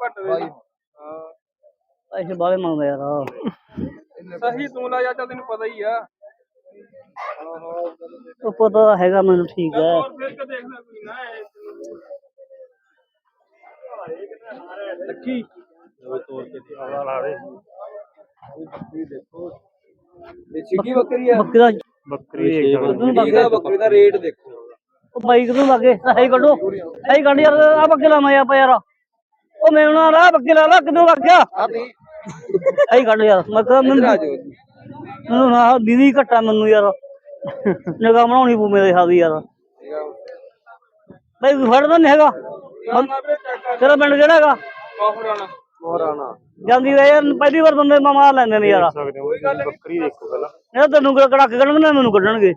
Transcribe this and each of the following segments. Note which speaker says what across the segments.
Speaker 1: ਘੱਟ ਦੇ ਦੇ। ਹਾਂ।
Speaker 2: ਪੈਸੇ ਬਾਲੇ ਮੰਗਦਾ ਯਾਰ
Speaker 1: ਸਹੀ ਤੂੰ ਲਾ ਜਾ ਤਾਂ ਤੈਨੂੰ ਪਤਾ ਹੀ ਆ।
Speaker 2: ਉਹ ਪਤਾ ਹੈਗਾ ਮੈਨੂੰ ਠੀਕ ਹੈ।
Speaker 1: ਹੋਰ ਫਿਰ ਕੇ ਦੇਖ ਲੈ ਕੋਈ ਨਾ ਇਹ। ਲੱਕੀ।
Speaker 3: ਦੇਖੀ। ਬੱਕਰੀ ਆ।
Speaker 2: ਬੱਕਰੀ ਦਾ
Speaker 4: ਬੱਕਰੀ
Speaker 2: ਕਿਦੋਂ ਲੱਗੇ
Speaker 3: ਬੱਕਰੀ ਦਾ ਰੇਟ ਦੇਖੋ।
Speaker 2: ਉਹ ਬਾਈ ਕਿਦੋਂ ਲੱਗੇ ਸਹੀ ਕੱਢੋ। ਸਹੀ ਕੱਢ ਯਾਰ ਆ ਬੱਕਰੀ ਲਾ ਮੈਂ ਆਪਾਂ ਯਾਰ। ਉਹ ਮੇਵਣਾ ਲਾ ਬੱਕਰੀ ਲਾ ਲਾ ਕਿਦੋਂ ਲੱਗ ਗਿਆ ਸਹੀ ਕੱਢ ਯਾਰ ਮੈਂ ਕਿਹਾ ਮੈਨੂੰ ਮੈਨੂੰ ਨਾ ਦੀਦੀ ਘਟਾ ਮੈਨੂੰ ਯਾਰ। ਨਿਗਾਹ ਬਣਾਉਣੀ ਪੂ ਮੇਰੇ ਸਾਦੀ ਯਾਰ। ਬਈ ਫੜਦਾ ਨਹੀਂ ਹੈਗਾ? ਤੇਰਾ ਪਿੰਡ ਕਿਹੜਾ ਹੈਗਾ?
Speaker 3: ਮੋਹਰਾਣਾ।
Speaker 2: ਜਾਂਦੀ ਵੇ ਯਾਰ ਪਹਿਲੀ ਵਾਰ ਬੰਦੇ ਮਾਰ ਲੈਂਦੇ ਨੇ ਯਾਰ।
Speaker 4: ਸਕਦੇ ਹੋ ਬੱਕਰੀ ਦੇਖੋ ਪਹਿਲਾਂ।
Speaker 2: ਇਹ ਤੈਨੂੰ ਕਿਹੜਾ ਕੜਾਕ ਕੱਢਣਗੇ ਨਾ ਮੈਨੂੰ ਕੱਢਣਗੇ।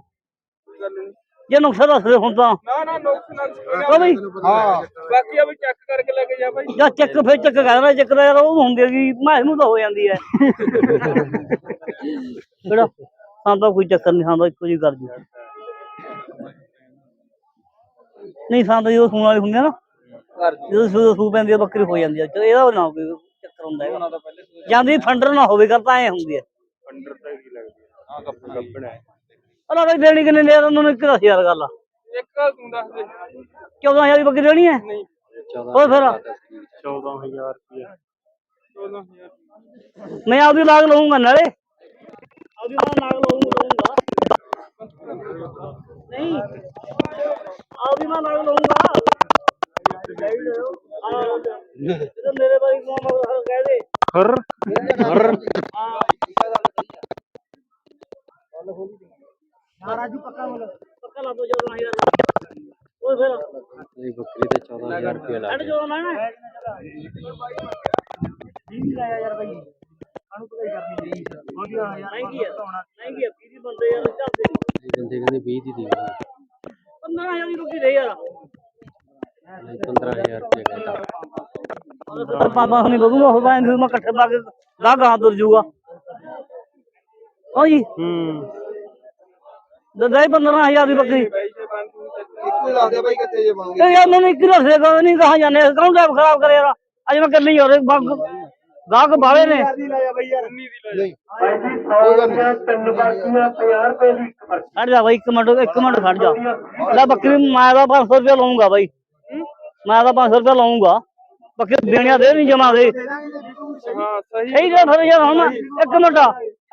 Speaker 2: ਜੇ ਨੁਕਸਾ ਦੱਸਦੇ ਹੁਣ ਤਾਂ।
Speaker 1: ਨਾ ਨਾ ਨੋਕਸ
Speaker 2: ਬਈ।
Speaker 3: ਹਾਂ।
Speaker 1: ਬਾਕੀ ਆ ਵੀ ਚੈੱਕ ਕਰਕੇ ਲੈ ਕੇ ਜਾ ਭਾਈ
Speaker 2: ਜਾਂ ਚੱਕ ਫੇਰ ਚੱਕ ਕਹਿੰਦਾ ਚੱਕ ਦਾ ਯਾਰ ਉਹ ਹੁੰਦੀ ਹੈਗੀ ਮੈਂ ਨੂੰ ਤਾਂ ਹੋ ਜਾਂਦੀ ਹੈ ਕਿਹੜਾ? ਹਾਂ ਤਾਂ ਕੋਈ ਚੱਕਰ ਨਹੀਂ ਹਾਂ ਤਾਂ ਇੱਕੋ ਜੀ ਕਰ ਜੀ। ਨਹੀਂ ਸਾਂ ਤਾਂ ਜਦੋਂ ਸੂਣ ਵਾਲੀ ਹੁੰਦੀ ਆ ਨਾ ਜਦੋਂ ਸੂ ਸੂ ਪੈਂਦੀ ਆ ਬੱਕਰੀ ਹੋ ਜਾਂਦੀ ਆ। ਚਲੋ ਇਹਦਾ ਨਾ ਕੋਈ ਚੱਕਰ ਹੁੰਦਾ ਹੈਗਾ। ਜਾਂਦੀ ਫੰਡਰ ਨਾ ਹੋਵੇ ਕਰ ਤਾਂ ਐ ਹੁੰਦੀ ਹੈ
Speaker 4: ਅੰਡਰ ਤਾਂ ਕੀ ਲੱਗਦੀ
Speaker 3: ਹਾਂ ਗੱਪਣਾ
Speaker 2: ਅਲਾ ਬਈ ਦੇਣੀ ਕਿੰਨੇ ਨੇ ਉਹਨਾਂ ਨੂੰ ਇੱਕ ਦੱਸ ਯਾਰ ਗੱਲ।
Speaker 1: ਇੱਕ ਗੱਲ ਤੂੰ ਦੱਸ ਦੇ।
Speaker 2: 14000 ਦੀ ਬੱਕਰੀ ਦੇਣੀ ਹੈ?
Speaker 1: ਨਹੀਂ।
Speaker 2: ਹੋਰ ਫਿਰ।
Speaker 4: 14000 ਰੁਪਏ।
Speaker 1: 14000
Speaker 2: ਮੈਂ ਆਪਦੀ ਲਾਗ ਲਵਾਂਗਾ ਨਾਲੇ। ਆਪਦੀ ਲਾਗ ਲਾਗ ਲਵਾਂਗਾ ਨਹੀਂ। ਆਪਦੀ ਮੈਂ ਲਾਗ ਲਵਾਂਗਾ ਮੇਰੇ ਬਾਰੇ ਕੋਣ ਕਹਿ ਦੇ।
Speaker 4: ਹਰ ਹਰ।
Speaker 2: ਹਾਂ। ਰਾਜੂ ਪੱਕਾ ਮਤਲਬ ਪੱਕਾ ਲਾ ਦੋ 14000 ਉਹ ਫਿਰ?
Speaker 3: ਇਹ ਬੱਕਰੀ ਤੇ 14000 ਰੁਪਏ
Speaker 2: ਛੱਡ ਜੋ ਮੈਂ ਨਾ ਜੀ ਲਾਇਆ ਯਾਰ ਬਈ। ਸਾਨੂੰ ਹੀ ਕਰਨੀ ਜੀ ਵਧੀਆ ਯਾਰ ਮਹਿੰਗੀ ਹੈ ਮਹਿੰਗੀ ਹੈ ਪੀਰੀ ਬੰਦੇ ਯਾਰ ਚੱਲਦੇ ਨੀ।
Speaker 3: ਬੰਦੇ ਕਹਿੰਦੇ 20 ਦੀ ਦੀ
Speaker 2: 15000 ਦੀ ਰੁਕੀ ਦੇ ਯਾਰ।
Speaker 3: 15000 ਰੁਪਏ ਕਹਿੰਦਾ
Speaker 2: ਪਾਪਾ ਹੁਣੀ ਬਗੂਗਾ ਹੋ ਬਾਂ ਮੈਂ ਇਕੱਠੇ ਪਾ ਕੇ ਗਾਹ ਗਾਹ ਤੁਰ ਜੂਗਾ। ਹਾਂ ਜੀ
Speaker 4: ਹੂੰ।
Speaker 2: ਦਦਾ ਹੀ 15000 ਦੀ ਬੱਕਰੀ।
Speaker 3: ਇੱਕੋ ਹੀ ਲਾਉਂਦੇ ਬਾਈ ਕਿੱਥੇ ਜੇ ਬਣੂਗੇ
Speaker 2: ਤੇ ਯਾਰ ਮੈਨੂੰ ਇੱਕ ਰਸੇ ਕੋ ਨਹੀਂ ਕਹਾ ਜਾਂਦੇ ਅਕਾਊਂਟ ਆਪ ਖਰਾਬ ਕਰੇ ਯਾਰ? ਅੱਜ ਮੈਂ ਕਰਨੀ ਹੋਰ ਬੱਗ ਗਾਹਕ ਬਾਵੇ ਨੇ। ਖੜ ਜਾ ਬਾਈ ਇੱਕ ਮਿੰਟ ਇੱਕ ਮਿੰਟ ਖੜ ਜਾ। ਲੈ ਬੱਕਰੀ ਮੈਂ ਦਾ 500 ਰੁਪਏ ਲਵਾਂਗਾ ਬਾਈ। ਮੈਂ ਤਾਂ 500 ਰੁਪਏ ਲਵਾਂਗਾ ਬੱਕਰੀ ਦੇਣਿਆ ਦੇ ਨਹੀਂ ਜਮਾ ਦੇ।
Speaker 1: ਹਾਂ ਸਹੀ
Speaker 2: ਸਹੀ ਜੇ ਫਿਰ ਯਾਰ ਹੁਣ ਇੱਕ ਮਿੰਟ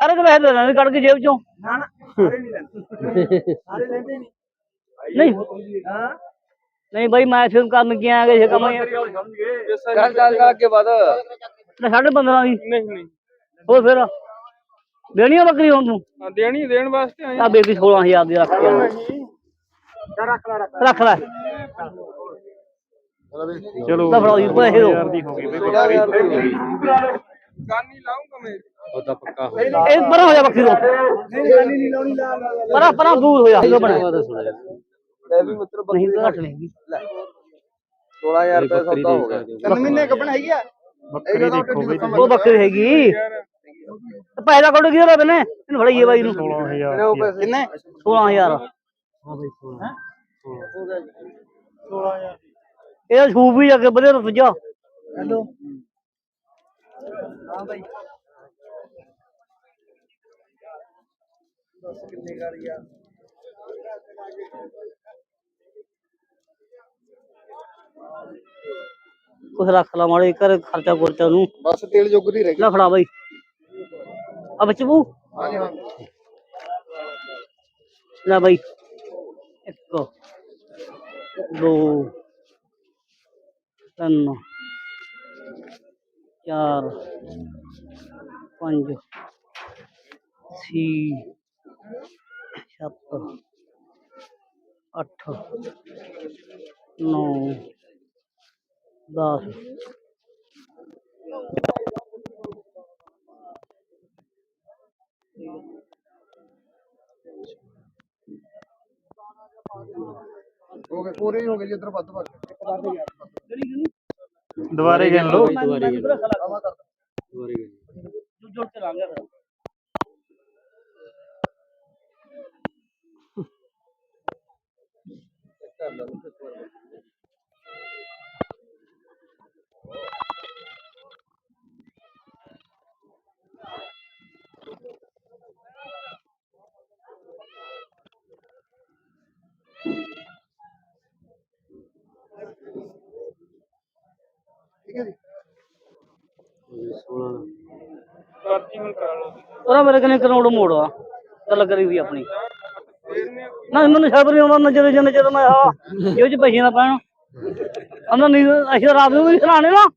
Speaker 2: ਅਰੇ ਕਿ ਪੈਸੇ ਦੇ ਕੱਢ ਕੇ ਜੇਬ ਚੋਂ। ਨਹੀਂ ਨਹੀਂ ਬਾਈ ਮੈਂ ਫਿਲਮ ਕਰਨ ਗਿਆ ਕਿ ਇਹ ਕੰਮ ਹੀ ਆ।
Speaker 3: ਚੱਲ ਚੱਲ ਚੱਲ ਅੱਗੇ ਵਧ
Speaker 2: ਲੈ ਸਾਢੇ 15 ਦੀ
Speaker 1: ਨਹੀਂ ਨਹੀਂ
Speaker 2: ਹੋਰ ਫਿਰ ਦੇਣੀ ਆ ਬੱਕਰੀ ਹੁਣ ਤੂੰ
Speaker 1: ਹਾਂ ਦੇਣੀ ਦੇਣ ਵਾਸਤੇ ਆਏ
Speaker 2: ਆ ਬੇਬੀ 16000 ਦੀ ਰੱਖ ਕੇ ਰੱਖ ਲੈ
Speaker 4: ਚਲੋ
Speaker 2: ਤਾਂ ਫੜਾਓ ਜੀ ਪੈਸੇ ਦਿਓ
Speaker 4: 1000 ਦੀ ਹੋ ਗਈ ਬਈ ਬੱਕਰੀ
Speaker 1: ਗਾਨੀ ਲਾਉਂਗਾ ਮੈਂ
Speaker 3: ਉਹਦਾ ਪੱਕਾ ਹੋ
Speaker 2: ਇਹ ਪਰਾਂ ਹੋ ਜਾ ਬੱਕਰੀ ਤੋਂ ਪਰਾਂ ਪਰਾਂ ਦੂਰ ਹੋ ਜਾ ਇਹ ਬਣਾ
Speaker 3: ਲੈ ਵੀ ਮਿੱਤਰ
Speaker 2: ਨਹੀਂ ਤਾਂ ਘੱਟ ਨਹੀਂ
Speaker 3: 16000 ਰੁਪਏ ਸੌਦਾ ਹੋ ਗਿਆ।
Speaker 1: ਤਿੰਨ ਮਹੀਨੇ ਕੱਪਣ ਹੈਗੀ ਆ।
Speaker 4: ਬੱਕਰੀ ਦੇਖੋ ਬਈ
Speaker 2: ਉਹ ਬੱਕਰੀ ਹੈਗੀ। ਪੈਸਾ ਕੱਢ ਕਿਹਦਾ ਬਨੇ ਇਹਨੂੰ ਫੜਾਈਏ ਬਾਈ ਨੂੰ।
Speaker 4: 16000 ਰੁਪਏ।
Speaker 1: ਕਿੰਨੇ?
Speaker 2: 16000 ਇਹ ਸੂਪ ਵੀ ਜਾ ਕੇ ਵਧੇ ਰੁੱਤ ਜਾ। ਹੈਲੋ। ਹਾਂ ਬਾਈ। ਕੁਛ ਰੱਖ ਲਾ ਮਾੜੇ ਘਰ ਖਰਚਾ ਖੁਰਚਾ ਨੂੰ
Speaker 3: ਬਸ ਤੇਲ ਜੋਗਰੀ ਰਹਿ
Speaker 2: ਲੈ ਫੜਾ ਬਾਈ। ਆ ਬੱਚੇ ਬੂ।
Speaker 3: ਹਾਂਜੀ ਹਾਂ।
Speaker 2: ਲੈ ਬਾਈ। ਇੱਕ ਦੋ ਤਿੰਨ ਚਾਰ ਪੰਜ ਛੇ ਸੱਤ ਅੱਠ ਨੌ ਦਸ
Speaker 3: ਹੋ ਗਏ ਪੂਰੇ ਹੀ ਹੋ ਗਏ ਜੀ ਇੱਧਰ ਵੱਧ ਵੱਧ
Speaker 4: ਦੁਬਾਰੇ ਗਿਣ ਲਓ
Speaker 3: ਦੁਬਾਰੇ ਗਏ
Speaker 2: ਜੁੜ ਕੇ ਲਾਂਗੇ ਫਿਰ
Speaker 3: ਠੀਕ ਹੈ ਜੀ।
Speaker 1: ਪਰਚੀ ਹੁਣ ਕਰਾ ਲਓ।
Speaker 2: ਉਹਦਾ ਮੇਰੇ ਕਨੇ ਕਰੋੜ ਮੋੜ ਆ। ਗੱਲ ਕਰੀ ਵੀ ਆਪਣੀ।
Speaker 1: ਨੇ
Speaker 2: ਨਾ ਮੈਨੂੰ ਸ਼ਬਰ ਨਹੀਂ ਆਉਂਦਾ ਨਜ਼ਰ ਜਨ ਜਦੋਂ ਮੈਂ ਆ, ਇਹ ਚ ਪੈਸੇ ਨਾ ਪੈਣ। ਅੰਦਰ ਨਹੀਂ, ਅਸੀਂ ਰਾਤ ਨੂੰ ਵੀ ਸਰਾਣੇ ਨਾ।